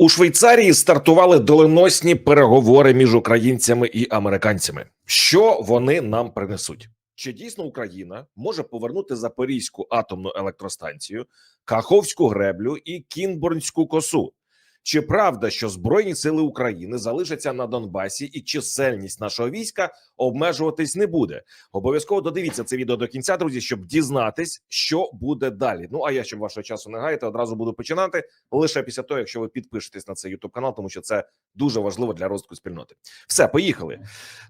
У Швейцарії стартували доленосні переговори між українцями і американцями. Що вони нам принесуть? Чи дійсно Україна може повернути Запорізьку атомну електростанцію, Каховську греблю і Кінбурнську косу? Чи правда, що Збройні сили України залишаться на Донбасі, і чисельність нашого війська обмежуватись не буде? Обов'язково додивіться це відео до кінця, друзі, щоб дізнатись, що буде далі. Ну а я щоб вашого часу не гаяти, одразу буду починати лише після того, якщо ви підпишетесь на цей YouTube канал, тому що це дуже важливо для розвитку спільноти. Все, поїхали.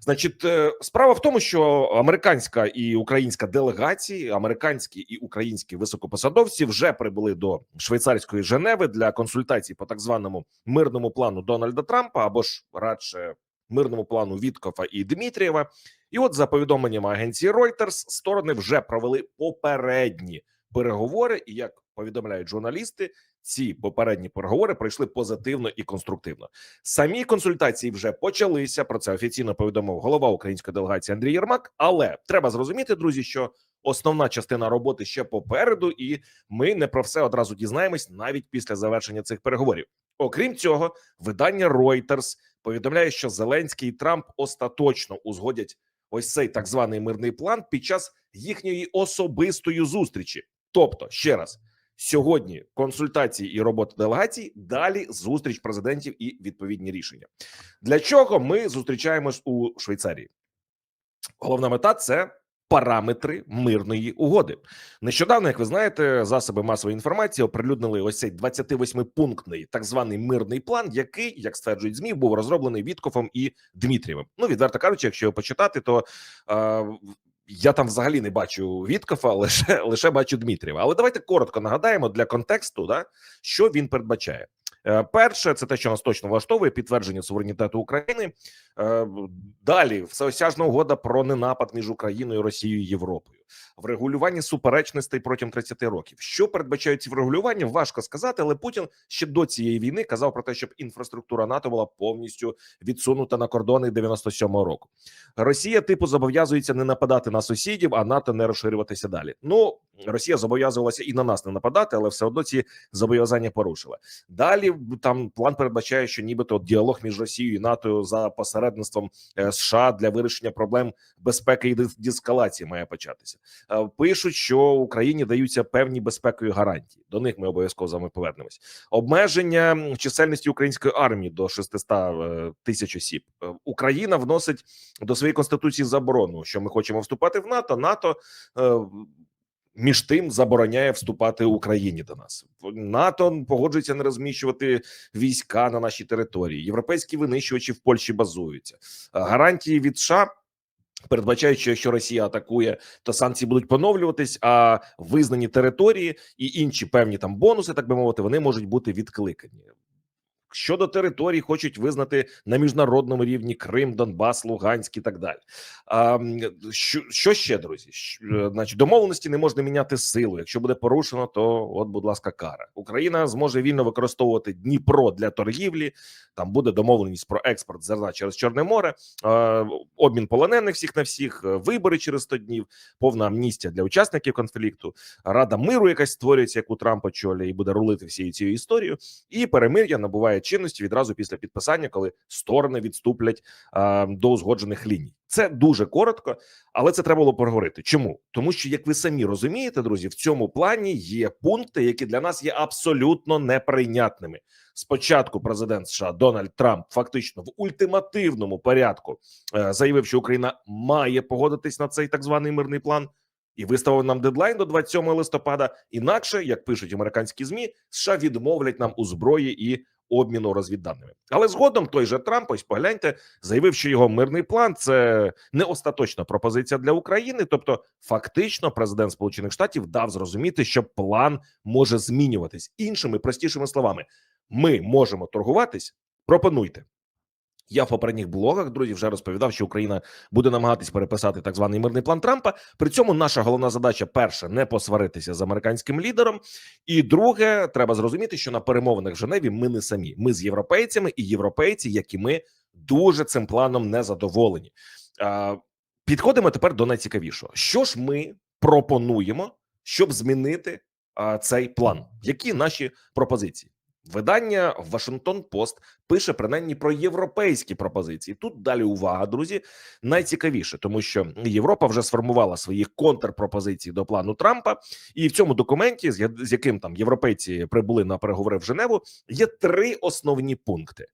Значить, е, справа в тому, що американська і українська делегації, американські і українські високопосадовці вже прибули до швейцарської Женеви для консультацій по так званому мирному плану Дональда Трампа або ж радше мирному плану Віткофа і Дмитрієва. І от за повідомленнями агенції Reuters, сторони вже провели попередні переговори, і як повідомляють журналісти, ці попередні переговори пройшли позитивно і конструктивно. Самі консультації вже почалися. Про це офіційно повідомив голова української делегації Андрій Єрмак. Але треба зрозуміти, друзі, що основна частина роботи ще попереду, і ми не про все одразу дізнаємось навіть після завершення цих переговорів. Окрім цього, видання Reuters повідомляє, що Зеленський і Трамп остаточно узгодять ось цей так званий мирний план під час їхньої особистої зустрічі. Тобто, ще раз, сьогодні консультації і робота делегацій, далі зустріч президентів і відповідні рішення. Для чого ми зустрічаємось у Швейцарії? Головна мета це параметри мирної угоди. Нещодавно, як ви знаєте, засоби масової інформації оприлюднили ось цей 28-пунктний так званий мирний план, який, як стверджують змі, був розроблений Віткофом і Дмитрієвим. Ну відверто кажучи, якщо його почитати, то е, я там взагалі не бачу Віткофа, лише лише бачу Дмитрієва. Але давайте коротко нагадаємо для контексту, да що він передбачає. Е, Перше, це те, що нас точно влаштовує підтвердження суверенітету України. Е, Далі всеосяжна угода про ненапад між Україною, Росією і Європою. Врегулювання суперечностей протягом 30 років. Що передбачають ці врегулювання? Важко сказати, але Путін ще до цієї війни казав про те, щоб інфраструктура НАТО була повністю відсунута на кордони 97-го року. Росія типу зобов'язується не нападати на сусідів, а НАТО не розширюватися далі. Ну Росія зобов'язувалася і на нас не нападати, але все одно ці зобов'язання порушила. Далі там план передбачає, що нібито діалог між Росією і НАТО за посередництвом е, США для вирішення проблем безпеки і дискалації має початися. Е, Пишуть, що Україні даються певні безпекові гарантії. До них ми обов'язково з вами повернемось. Обмеження чисельності української армії до 600 е, тисяч осіб. Україна вносить до своєї конституції заборону, що ми хочемо вступати в НАТО. НАТО між тим забороняє вступати Україні до нас. НАТО погоджується не розміщувати війська на нашій території. Європейські винищувачі в Польщі базуються. Гарантії від США передбачають, що якщо Росія атакує, то санкції будуть поновлюватись. А визнані території і інші певні там бонуси, так би мовити, вони можуть бути відкликані. Щодо територій, хочуть визнати на міжнародному рівні Крим, Донбас, Луганськ і так далі. А, що, що ще, друзі? Щ- е, Значить, домовленості не можна міняти силу. Якщо буде порушено, то от, будь ласка, кара. Україна зможе вільно використовувати Дніпро для торгівлі. Там буде домовленість про експорт зерна через Чорне море, е, обмін полонених всіх на всіх, е, вибори через 100 днів, повна амністія для учасників конфлікту. Рада миру, якась створюється, як у Трампа чолі, і буде рулити всією цією історією. І перемир'я набуває чинності відразу після підписання, коли сторони відступлять а, до узгоджених ліній. Це дуже коротко, але це треба було поговорити. Чому? Тому що, як ви самі розумієте, друзі, в цьому плані є пункти, які для нас є абсолютно неприйнятними. Спочатку президент США Дональд Трамп фактично в ультимативному порядку е, заявив, що Україна має погодитись на цей так званий мирний план. І виставив нам дедлайн до 27 листопада. Інакше, як пишуть американські змі, США відмовлять нам у зброї і обміну розвідданими. Але згодом той же Трамп, ось погляньте, заявив, що його мирний план це не остаточна пропозиція для України. Тобто, фактично, президент Сполучених Штатів дав зрозуміти, що план може змінюватись іншими простішими словами. Ми можемо торгуватись. Пропонуйте. Я в попередніх блогах, друзі, вже розповідав, що Україна буде намагатись переписати так званий мирний план Трампа. При цьому наша головна задача: перше, не посваритися з американським лідером. І друге, треба зрозуміти, що на перемовинах в Женеві ми не самі. Ми з європейцями, і європейці, як і ми, дуже цим планом не задоволені. Підходимо тепер до найцікавішого. Що ж ми пропонуємо, щоб змінити цей план? Які наші пропозиції? Видання Вашингтон Пост пише принаймні про європейські пропозиції. Тут далі увага, друзі, найцікавіше, тому що Європа вже сформувала свої контрпропозиції до плану Трампа, і в цьому документі, з яким там європейці прибули на переговори в Женеву, є три основні пункти.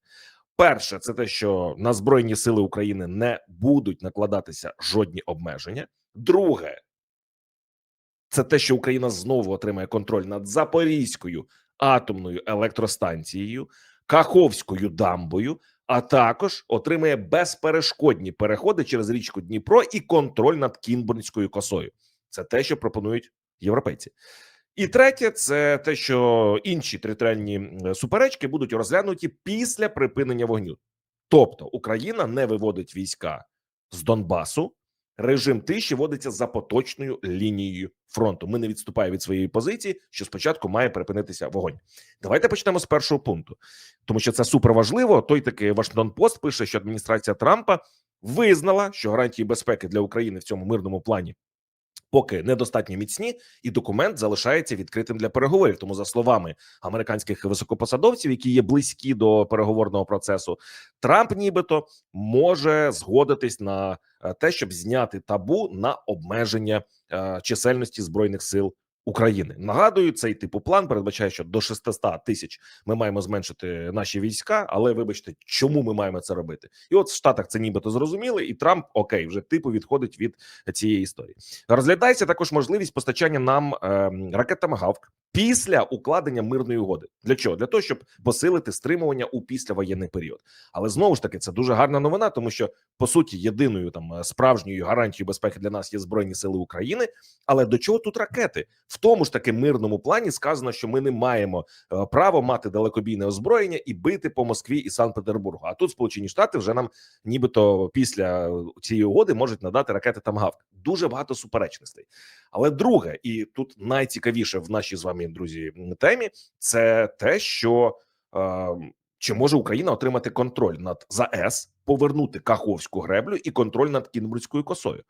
Перше, це те, що на збройні сили України не будуть накладатися жодні обмеження. Друге, це те, що Україна знову отримає контроль над Запорізькою атомною електростанцією, Каховською дамбою, а також отримає безперешкодні переходи через річку Дніпро і контроль над Кінбурнською косою. Це те, що пропонують європейці. І третє, це те, що інші територіальні суперечки будуть розглянуті після припинення вогню. Тобто Україна не виводить війська з Донбасу. Режим тиші вводиться за поточною лінією фронту. Ми не відступаємо від своєї позиції, що спочатку має припинитися вогонь. Давайте почнемо з першого пункту, тому що це супер важливо. Той таки Вашингтон Пост пише, що адміністрація Трампа визнала, що гарантії безпеки для України в цьому мирному плані поки недостатньо міцні, і документ залишається відкритим для переговорів. Тому, за словами американських високопосадовців, які є близькі до переговорного процесу, Трамп, нібито, може згодитись на те, щоб зняти табу на обмеження е, чисельності збройних сил. України нагадую, цей типу план передбачає, що до 600 тисяч ми маємо зменшити наші війська. Але вибачте, чому ми маємо це робити? І от в Штатах це нібито зрозуміли, і Трамп окей, вже типу відходить від цієї історії. Розглядається також можливість постачання нам е, ракет «Томагавк» після укладення мирної угоди. Для чого? Для того, щоб посилити стримування у післявоєнний період. Але знову ж таки, це дуже гарна новина, тому що по суті єдиною там е, справжньою гарантією безпеки для нас є збройні сили України. Але до чого тут ракети? В тому ж таки мирному плані сказано, що ми не маємо е, право мати далекобійне озброєння і бити по Москві і Санкт-Петербургу. А тут Сполучені Штати вже нам, нібито після цієї угоди, можуть надати ракети «Томагавк». Дуже багато суперечностей. Але друге, і тут найцікавіше в нашій з вами друзі темі, це те, що е, чи може Україна отримати контроль над ЗАЕС, повернути Каховську греблю і контроль над Кінбурзькою косою.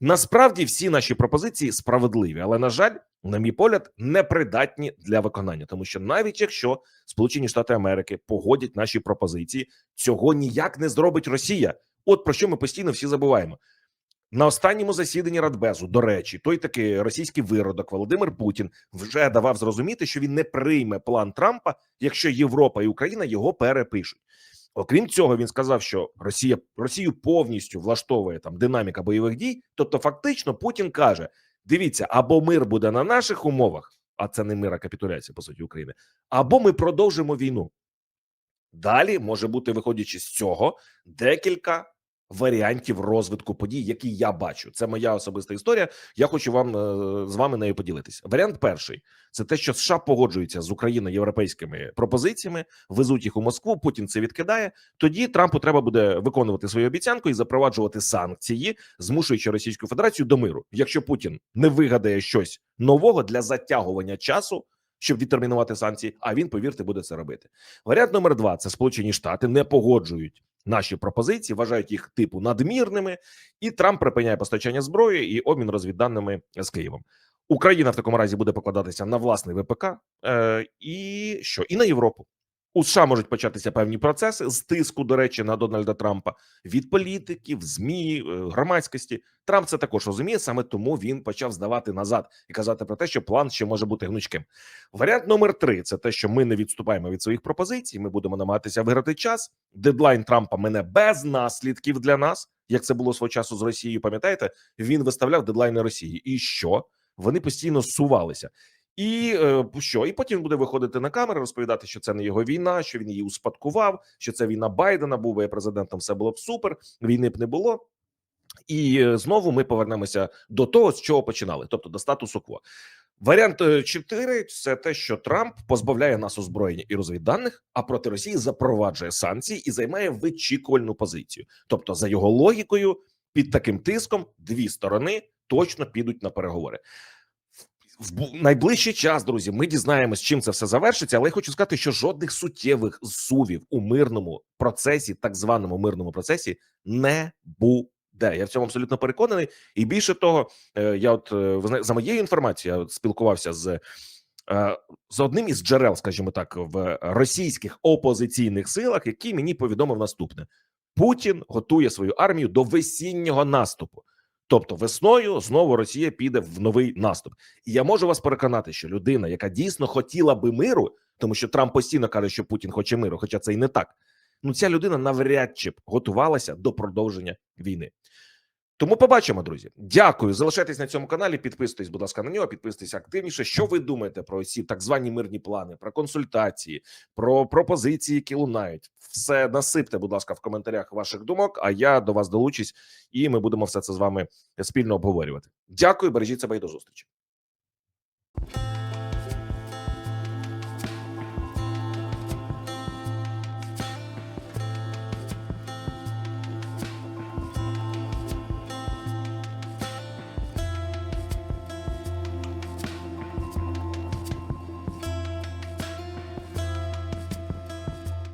Насправді всі наші пропозиції справедливі, але на жаль, на мій погляд, непридатні для виконання, тому що навіть якщо Сполучені Штати Америки погодять наші пропозиції, цього ніяк не зробить Росія. От про що ми постійно всі забуваємо. На останньому засіданні Радбезу, до речі, той таки російський виродок Володимир Путін вже давав зрозуміти, що він не прийме план Трампа, якщо Європа і Україна його перепишуть. Окрім цього, він сказав, що Росія Росію повністю влаштовує там динаміка бойових дій. Тобто, фактично, Путін каже: дивіться, або мир буде на наших умовах, а це не мир, а капітуляція по суті України, або ми продовжимо війну. Далі може бути, виходячи з цього, декілька варіантів розвитку подій, які я бачу. Це моя особиста історія. Я хочу вам е, з вами нею поділитися. Варіант перший це те, що США погоджуються з Україною європейськими пропозиціями, везуть їх у Москву. Путін це відкидає. Тоді Трампу треба буде виконувати свою обіцянку і запроваджувати санкції, змушуючи Російську Федерацію до миру. Якщо Путін не вигадає щось нового для затягування часу. Щоб відтермінувати санкції, а він, повірте, буде це робити. Варіант номер два: це Сполучені Штати не погоджують наші пропозиції, вважають їх типу надмірними, і Трамп припиняє постачання зброї і обмін розвідданими з Києвом. Україна в такому разі буде покладатися на власний ВПК е, і що і на Європу. У США можуть початися певні процеси з тиску, до речі, на Дональда Трампа від політиків, змі, е, громадськості. Трамп це також розуміє, саме тому він почав здавати назад і казати про те, що план ще може бути гнучким. Варіант номер три це те, що ми не відступаємо від своїх пропозицій. Ми будемо намагатися виграти час. Дедлайн Трампа мене без наслідків для нас, як це було свого часу з Росією. Пам'ятаєте, він виставляв дедлайни Росії, і що вони постійно сувалися. І е, що? І потім буде виходити на камеру, розповідати, що це не його війна, що він її успадкував, що це війна Байдена. Був би президентом, все було б супер. Війни б не було. І е, знову ми повернемося до того, з чого починали, тобто до статусу кво. Варіант 4 – це те, що Трамп позбавляє нас озброєння і розвідданих, а проти Росії запроваджує санкції і займає вичікувальну позицію. Тобто, за його логікою, під таким тиском дві сторони точно підуть на переговори. В найближчий час, друзі, ми дізнаємось, чим це все завершиться. Але я хочу сказати, що жодних суттєвих зсувів у мирному процесі, так званому мирному процесі, не буде. Я в цьому абсолютно переконаний. І більше того, е, я от е, ви за моєю інформацією, я от спілкувався з е, з одним із джерел, скажімо так, в російських опозиційних силах, який мені повідомив наступне: Путін готує свою армію до весіннього наступу. Тобто весною знову Росія піде в новий наступ. І я можу вас переконати, що людина, яка дійсно хотіла би миру, тому що Трамп постійно каже, що Путін хоче миру, хоча це і не так. Ну ця людина навряд чи б готувалася до продовження війни. Тому побачимо, друзі. Дякую. Залишайтесь на цьому каналі. Підписуйтесь, будь ласка, на нього. Підписуйтесь активніше. Що ви думаєте про ці так звані мирні плани, про консультації, про пропозиції, які лунають? Все насипте, будь ласка, в коментарях ваших думок. А я до вас долучусь, і ми будемо все це з вами спільно обговорювати. Дякую, бережіть себе і до зустрічі.